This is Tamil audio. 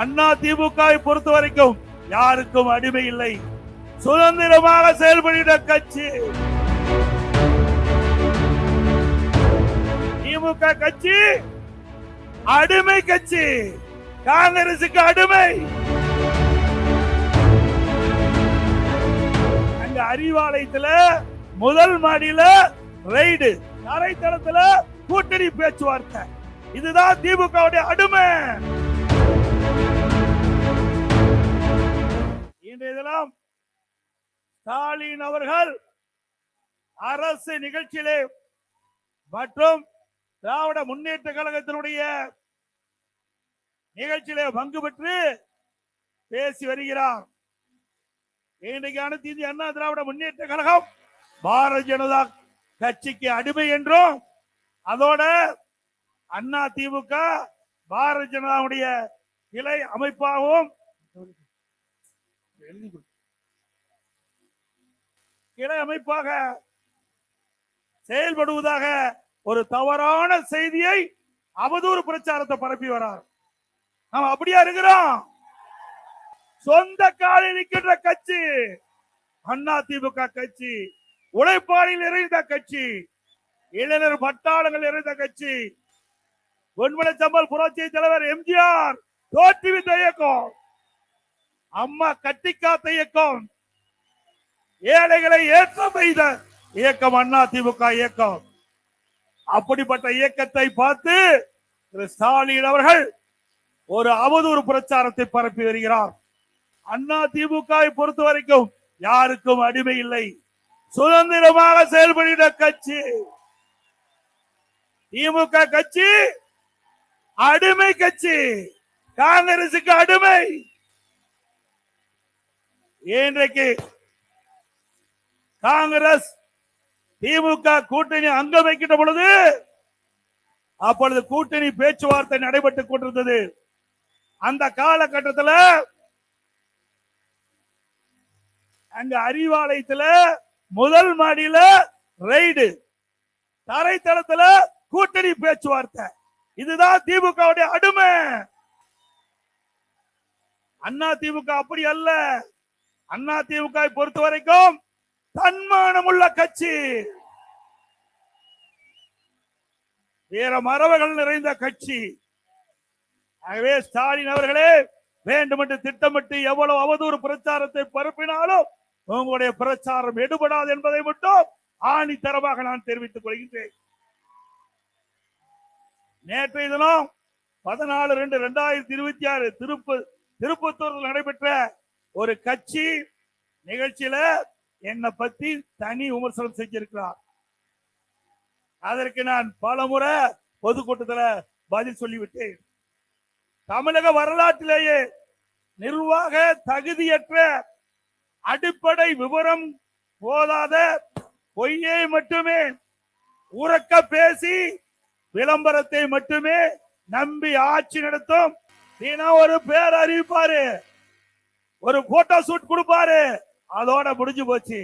அண்ணா திமுகவை பொறுத்த வரைக்கும் யாருக்கும் அடிமை இல்லை. சுதந்திரமாக செயல்படுகிற கட்சி. திமுக கட்சி அடிமை கட்சி. காங்கிரசுக்கு அடிமை. அங்க அறிவாலயத்துல முதல் மாடியில ரைடு தரைத்தளத்துல கூட்டணி பேச்சுவார்த்தை. இதுதான் திமுகவுடைய அடிமை. இன்றைய ஸ்டாலின் அவர்கள் அரசு நிகழ்ச்சியிலே மற்றும் திராவிட முன்னேற்ற கழகத்தினுடைய நிகழ்ச்சியிலே பங்கு பெற்று பேசி வருகிறார். இன்றைக்கு அனைத்து இந்திய அண்ணா திராவிட முன்னேற்ற கழகம் பாரதிய ஜனதா கட்சிக்கு அடிமை என்றும் அதோட அண்ணா திமுக பாரதிய ஜனதாவுடைய கிளை அமைப்பாகவும் எழுதி கொடு. அமைப்பாக செயல்படுவதாக ஒரு தவறான செய்தியை அவதூறு பிரச்சாரத்தை பரப்பி வரார். நாம் அப்படியா இருக்கிறோம்? சொந்த காலில் நிற்கின்ற கட்சி அண்ணா திமுக கட்சி உழைப்பாளியில் இறைந்த கட்சி இளைஞர் பட்டாளங்கள் இறைந்த கட்சி பொன்மலை சம்பல் புரட்சி தலைவர் எம்ஜிஆர் தோற்றுவித்த இயக்கம். அம்மா கட்டி காத்த இயக்கம். ஏழைகளை ஏற்றம் செய்த இயக்கம் அண்ணா திமுக இயக்கம். அப்படிப்பட்ட இயக்கத்தை பார்த்து திரு ஸ்டாலின் அவர்கள் ஒரு அவதூறு பிரச்சாரத்தை பரப்பி வருகிறார். அண்ணா திமுகவை பொறுத்த வரைக்கும் யாருக்கும் அடிமை இல்லை. சுதந்திரமாக செயல்படுகிற கட்சி. திமுக கட்சி அடிமை கட்சி. காங்கிரசுக்கு அடிமை. இன்றைக்கு காங்கிரஸ் திமுக கூட்டணி அங்கம் வைக்கின்ற பொழுது அப்பொழுது கூட்டணி பேச்சுவார்த்தை நடைபெற்றுக் கொண்டிருந்தது. அந்த காலகட்டத்தில் அங்க அறிவாலயத்துல முதல் மாடியில ரைடு தரைத்தளத்துல கூட்டணி பேச்சுவார்த்தை. இதுதான் திமுகவுடைய அடிமை. அண்ணா திமுக அப்படி அல்ல. அண்ணா திமுக பொறுத்த வரைக்கும் தன்மானம் உள்ள கட்சி. வீர மரபுகள் நிறைந்த கட்சி. ஆகவே ஸ்டாலின் அவர்களே வேண்டுமென்று திட்டமிட்டு எவ்வளவு அவதூறு பிரச்சாரத்தை பரப்பினாலும் உங்களுடைய பிரச்சாரம் எடுபடாது என்பதை மட்டும் ஆணித்தரமாக நான் தெரிவித்துக் கொள்கின்றேன். நேற்றைய தினம் பதினாலு ரெண்டு ரெண்டாயிரத்தி இருபத்தி ஆறு திருப்பு திருப்பத்தூரில் நடைபெற்ற ஒரு கட்சி நிகழ்ச்சியில என்னை பத்தி தனி விமர்சனம் செஞ்சிருக்கிறார். அதற்கு நான் பல முறை பொதுக்கூட்டத்துல பதில் சொல்லிவிட்டேன். தமிழக வரலாற்றிலேயே நிர்வாக தகுதியற்ற அடிப்படை விவரம் போதாத பொய்யை மட்டுமே உறக்க பேசி விளம்பரத்தை மட்டுமே நம்பி ஆட்சி நடத்தும். தினம் ஒரு பேர் அறிவிப்பாரு ஒரு போட்டோ ஷூட் கொடுப்பாரு. அதோட முடிஞ்சு போச்சு.